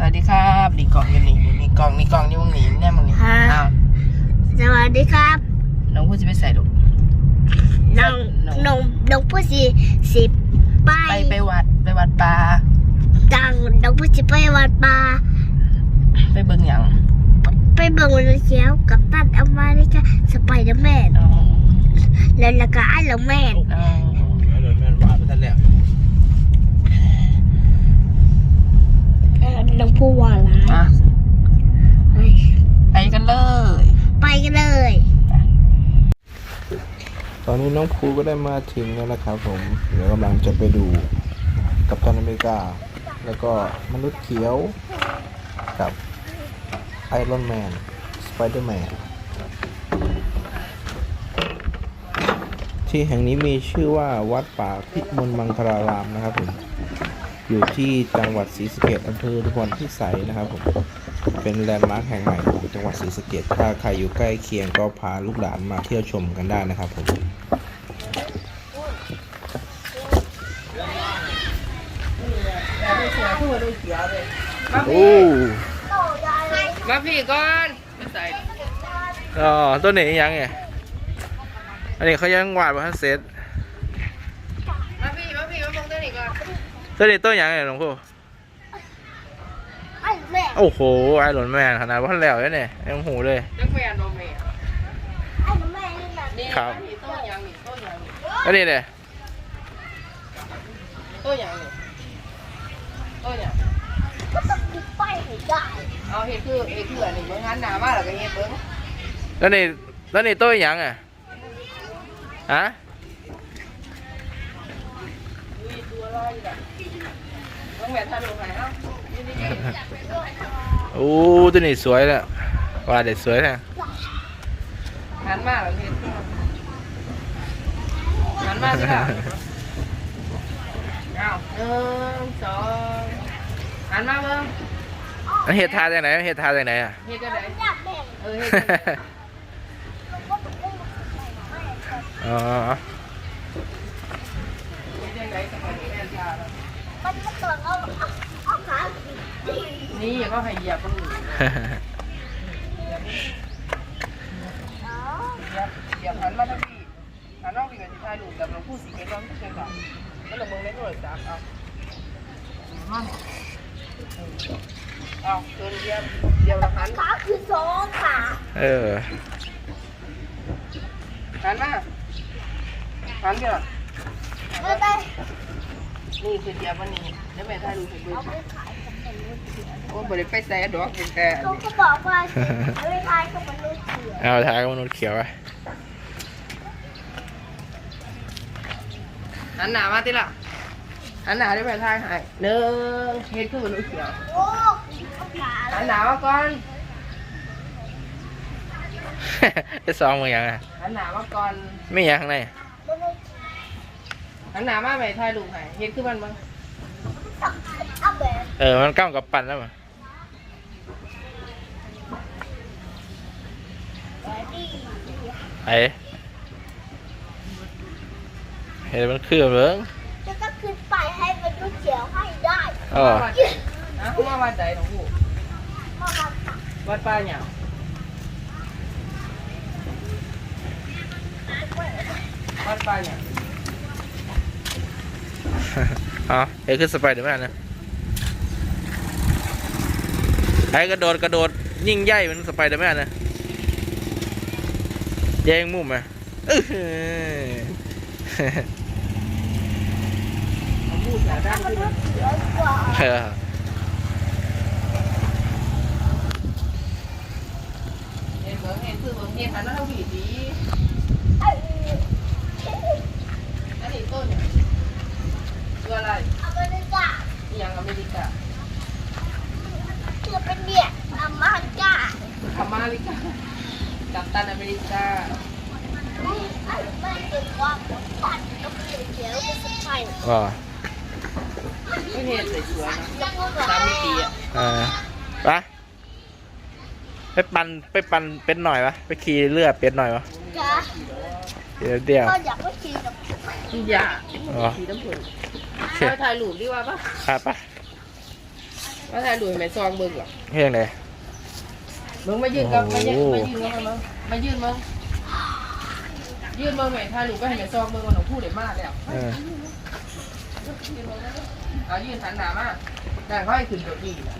สวัสดีครับนี่กล่องอยู่นี่นี่กล่องนี่กล่องอยู่มึงนี่แน่มึงนี่ฮะ อ้าวสวัสดีครับน้องพูดจะไปใส่ลูกน้องน้องน้องน้องผู้สิสิไปไปไปวัดไปวัดป่าจังน้องผู้สิไปวัดป่าไปเบิ่งหยังไปเบิ่งวันเขียวกับตันอเมริกาสไปเดอร์แมนอ๋อแล้วแล้วก็ไอรอนแมน อ๋อ แล้วโดนแม่นว่าไปท่านแล้ว เอ่อน้อง ผู้ว่าร้ายอะเฮ้ยไปกันเลย ไปกันเลย ตอนนี้น้องภูก็ได้มาถึงแล้วนะครับผม เดี๋ยวกำลังจะไปดูกัปตันอเมริกา แล้วก็มนุษย์เขียวกับไอรอนแมน สไปเดอร์แมน ที่แห่งนี้มีชื่อว่าวัดป่าพิมลมังคลารามนะครับผม อยู่ที่จังหวัดศรีสะเกษอำเภอทุพรพิสัยนะครับผมเป็นแลนด์มาร์คแห่งใหม่ของจังหวัดศรีสะเกษถ้าใครอยู่ใกล้เคียงก็พาลูกหลานมาเที่ยวชมกันได้นะครับผมโอ้มาพี่ก่อนไปใส่อ๋อตัวนี้ยังไงอันนี้เขายังวาดมาทันเสร็จ มาพี่มาพี่มาฟังตัวนี้ก่อน ตัวนี้ตัวยังไงหลวงพ่อไอรอนแมนโอ้โหไอรอนแมนขนาดว่าแล้วเนี่ยยังหูเลย จักแมนบ่แม่ไอรอนแมนนี่แบบนี่ครับนี่โต้หยังนี่โต้หยังนี่อันนี้เลยโต้หยังนี่โต้หยังก็ต้องติดไปให้ได้เอาเฮ็ดคือเฮ็ดคืออันนี้เบิ่งหันหน้ามาแล้วก็เฮ็ดเบิ่งแล้วนี่แล้วนี่ตัวยังอะฮะ ตัวลอยอยู่น่ะน้องแม่ถ่ายรูปให้เอ้านี่นี่โอ้ตัวนี้สวยแล้ววาดเด็ดสวยแท้หันมาแล้วเฮ็ดคือหันมาสิค่ะเอาหนึ่งสองหันมาเบิ่งอันเฮ็ดทาจากไหนเฮ็ดทาจากไหนอะเฮ็ดจังได๋อยากแบ่งเออเฮ็ดจังได๋อ๋อ เฮ็ดจังได๋สมัยนี้แม่นชาแล้ว มันจะต้องเอาเอาขาดีนี่เขาให้เหยียบมันเหยียบเหยียบหันมาทางนี้หันนอกนี่ก็สิถ่ายรูปกับหลวงปู่สิเฮ็ดว่ามันเป็นแบบมันละเบิ่นโทรศัพท์เอามาเอาเดินเหยียบเหยียบแล้วหันขาคือสองขาเออหันมาหันเดี๋ยวเออได้ นี่คือเหยียบวันนี้เดี๋ยวแม่ถ่ายรูปให้เบิ่งเอาไปขายกับเป็นลูกเสือโอ้บ่ได้ไปแซ่ดอกเป็นแต่เขาก็บอกว่าเอาไปขายกับเป็นลูกเสือเอาทากับมนุษย์เขียวไว้หันหน้ามาติล่ะหันหน้าได้ไปถ่ายให้หนึ่งเฮ็ดคือมันเขียวโอ้เอาขาหันหน้ามาก่อนไอ้ซองมึงยังอะหันหน้ามาก่อนไม่ยังข้างใน หันหน้ามาไปถ่ายรูปให้เฮ็ดคือมันบ่เอาแบบเออ มันก้ามกับปั่นแล้วมั้งนี้ไอ้เห็นมันคือเบิ้งจะก็ขึ้นไปให้เป็นลูกเสือให้ได้อ๋อฮะเขามาวัดใดหลวงปู่เพราะว่าวัดป่าหยังวัดป่าหยั งอ๋อไอ้คือสไปเดอร์แมนนะไอ้กระโดดกระโดดยิ่งใหญ่เหมือนสไปเดอร์แมนนะแย่งมุมไหมอื้อหือหลวงปู่สาด้านขึ้นมาเสือกว่าเออเฮ็ดเบิ่งเฮ็ดคือเบิ่งเฮ็ดหันมาทางผีดี ไอ้ อันนี้ต้นหยังตัวอะไร อเมริกา อีหยังอเมริกา เสือเป็นเนี่ยอเมริกา อเมริกากัปตั นอเมริกาไอ้แม่เกิดความฝันกับเสือเขียวเป็นสไปร์อ๋อไม่เห็นสวยๆนะยังไงสามมิติอะเออไปไปปั่นไปปั่นเป็ดหน่อยวะไปขี่เรือเป็ดหน่อยวะจ้าเดี๋ยวเดี๋ยวก็อยากไปขี่กับอย่าอ๋อสีน้ำผึ้งโอเคไปถ่ายรูปดีกว่าปะครับไป มาถ่ายรูปให้แม่ซองเบิ่งหรอเฮ้ยยังไงมึงมายืนกับมายืนโอ้มายืนกับมันมายืนมึงยืนมึงแม่ถ่ายรูปก็ให้แม่ซองเบิ่งว่าหนูพูดได้มากแล้วเออเอายืนหันหน้ามานั่นเขาให้ขึ้นเก้าอี้น่ะ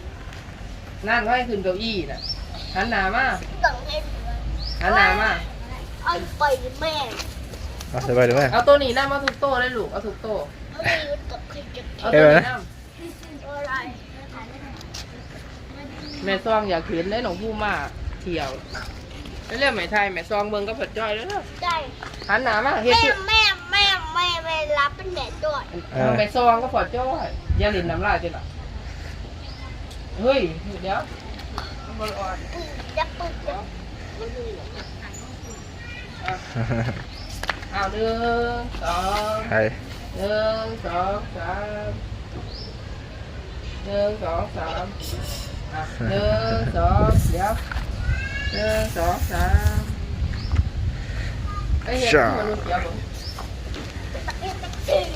นั่นเขาให้ขึ้นเก้าอี้น่ะหันหน้ามาต้องให้ดูหันหน้ามาเอาไปแม่เอาสบายดีไหมเอาตัวนี้นั่งมาทุกโต๊ะเลยลูกเอาทุกโต๊ะเอาไปอยู่กับใครจะเอาตัวนี้เอ้ยนั่ง อะไร แม่ซองอยากเห็นได้หลวงพู่มาเที่ยวแล้วเรื่องไหมไทยแม่ซองเบิ่งก็เผิดจ้อยแล้วเนอะได้หันหน้ามาเฮ็ดแม่คือแม่แม่แม่แม่รับเป็นแม่ด้วยเอาแม่ซองก็เผิดจ้อยอย่าเลินน้ำลายจ้ะล่ะเฮ้ยเดี๋ยวมันบ่อ่อนอืมจะปึกจะอะเอาหนึ่งสองใครหนึ่งสองสามหนึ่งสองสามอะ หนึ่งสองเดี๋ยวหนึ่งสองสามไอ้เห็ดมันลูกเสียบ่เอ็น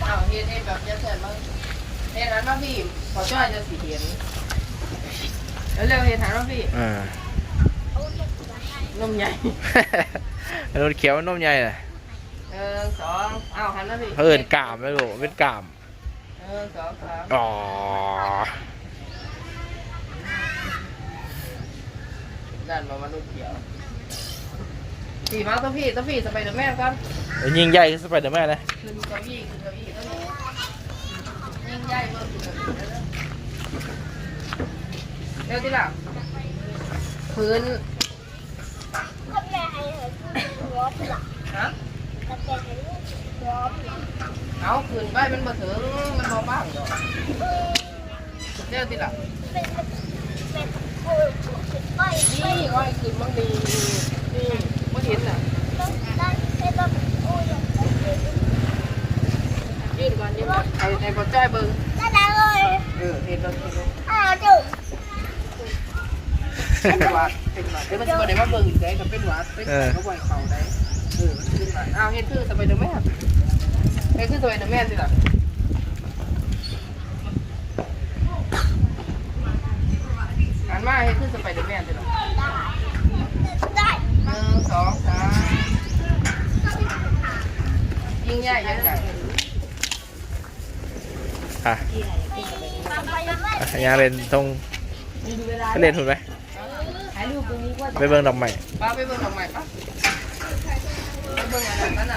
เอาเห็ดเห็ดแบบจะเสร็จมั้งเห็ดหันมาพี่ขอจ้อยจะสีเห็นแล้วเร็วเห็ดหันมาพี่นมใหญ่รถเขียวนมใหญ่น่ะหนึ่งสองเอาหันมาพี่เขาเอินกามไม่รู้เป็นกามหนึ่งสองสามอ๋อ ด้านมามนุษย์เขียวสี่มาต้องพี่ต้องพี่สไปเดอร์แมนกันแล้วยิงใหญ่ขึ้นสไปเดอร์แมนเลยขึ้นเก้าอี้ขึ้นเก้าอี้ต้องยิ่งใหญ่เบิ่งขึ้นเก้าอี้เร็วๆเร็วที่หลังพื้นถ้าแม่ให้ให้ร้อนหลับฮะถ้าแม่ให้ร้อนหลับเอาขึ้นไปมันมาถึงมันพอบ้างดอกเออเร็วที่หลังเป็นเป็นโอ้ยเป็ นไปนี่ก็ให้ขึ้นบางดีนี่ไม่เห็นน่ะต้ได้ให้ต้องโอ้ยอย่างนี้ยืนก่อนยืนก่อนไอ้ไอ้ปอจ้อยเบิ่งได้เลยเออเห็นแล้วเห็นแล้วอ้าวจุ๊บเป็นหวัดเป็นหวัดเดี๋ยวมันจะมาได้มาเบิ่งอีกได้กับเป็นหวัดเป็นหวัดเขาไหวเขาได้เออมันเป็นหวัดอ้าวเฮ็ดคือสไปเดอร์แมนเฮ็ดคือสไปเดอร์แมนสิล่ะ มาเฮ็ดคือสไปเดอร์แมนสิล่ะได้หนึ่งสองสามยิ่งใหญ่ยังใหญ่อะมาไปแม่อะยังเล่นตรงไปเล่นหุ่นไหมถ่ายรูปตรงนี้ว่าไปเบิ่งดอกไม้ป้าไปเบิ่งดอกไม้ปะไปเบิ่งอันนั้นน่ะ